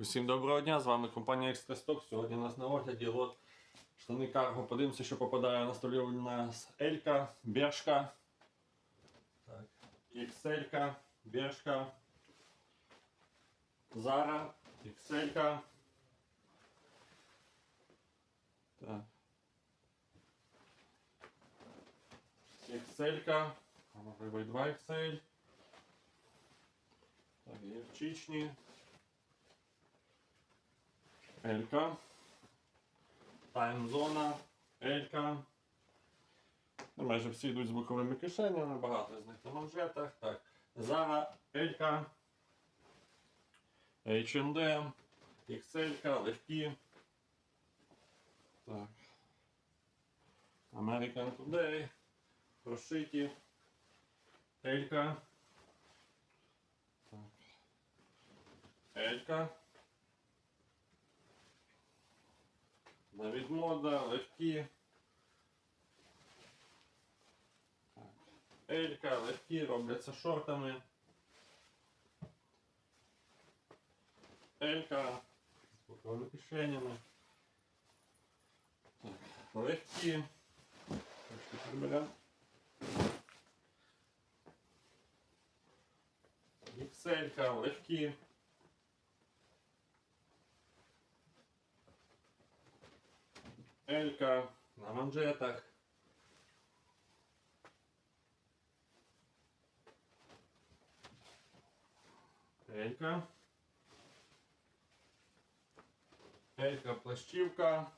Усім доброго дня, з вами компанія Екстрасток. Сьогодні у нас на огляді лот штани карго. Подивимося, що попадає на столі у нас Елька, Бершка, XL, Бершка, Зара, XL. Так. XL, і 2 XL. Так, гірчичні. Елька. Таймзона. Елька. Ну, майже всі йдуть з боковими кишенями, багато з них на манжетах. Так. Зара, Елька. H&M. XL, легкі. Так. American Today. Прошиті. Елька. Так. Елька. Навіть мода, легкі. Елька, легкі, робляться шортами. Елька з боковими кишенями. Легкі. Ікселька, легкі. Елька на манжетах. Елька. Елька плащівка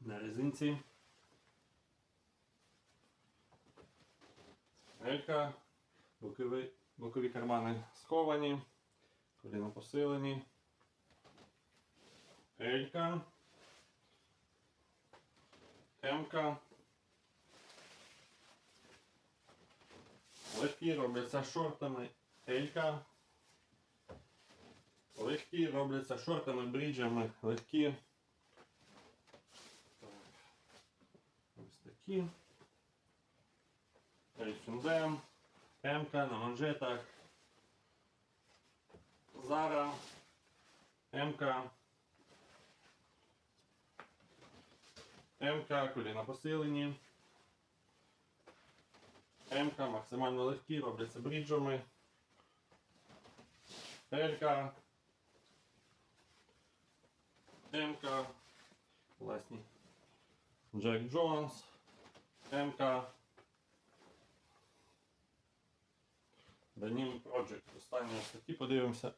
на резинці. Елька. Бокові, бокові кармани сховані. Коліно посилені. Елька. М-ка. Легкі робляться шортами Елька. Легкі робляться шортами, бріджами, легкі. Так. Ось такі. H&M. М-ка на манжетах. Зара. М-ка. МК коліна посилені. МК максимально легкі, робляться бріджами. ЛК. МК. Власні. Джек Джонс. МК. Denim Project. Останні такі подивимося.